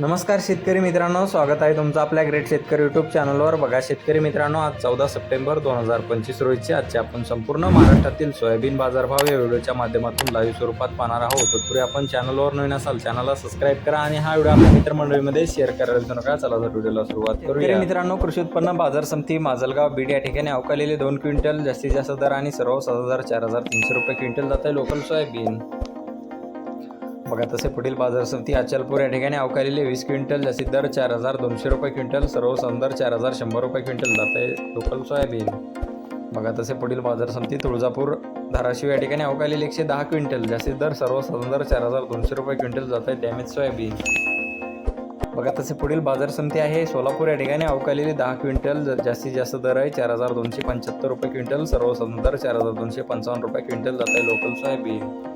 नमस्कार शेतकरी मित्रांनो स्वागत आहे तुमचं आपल्या ग्रेट शेतकरी यूट्यूब चॅनलवर बघा शेतकरी मित्रांनो आज चौदा सप्टेंबर दोन हजार पंचवीस रोजीचे आजचे आपण संपूर्ण महाराष्ट्रातील सोयाबीन बाजारभाव या व्हिडिओच्या माध्यमातून लाईव्ह स्वरूपात पाहणार आहोत. तत्पूर्वी आपण चॅनलवर नवीन असाल चॅनलला सबस्क्राईब करा आणि हा व्हिडिओ आपल्या मित्रमंडळीमध्ये शेअर करायला विसरू नका. चला तर व्हिडिओला सुरुवात करूया. मित्रांनो कृषी उत्पन्न बाजार समिती माजलगाव बीड या ठिकाणी अवकालेले दोन क्विंटल जास्तीत जास्त दर आणि सर्व सात हजार चार हजार तीनशे रुपये क्विंटल जात आहे लोकल सोयाबीन. बघा तसे पुढील बाजार समिती अचलपूर या ठिकाणी अवकालेले वीस क्विंटल जास्तीत दर चार हजार दोनशे रुपये क्विंटल सर्व संदर चार हजार शंभर रुपये क्विंटल जात आहे लोकल सोयाबीन. बघा तसे पुढील बाजार समिती तुळजापूर धाराशिव या ठिकाणी अवकालेले एकशे दहा क्विंटल जास्तीत दर सर्व संदर चार हजार दोनशे रुपये क्विंटल जात आहे डॅमेज सोयाबीन. बघा तसे पुढील बाजार समिती आहे सोलापूर या ठिकाणी अवकालेली दहा क्विंटल जास्तीत जास्त दर आहे चार हजार दोनशे पंच्याहत्तर रुपये क्विंटल सर्व संदर चार हजार दोनशे पंचावन्न रुपये क्विंटल जात आहे लोकल सोयाबीन.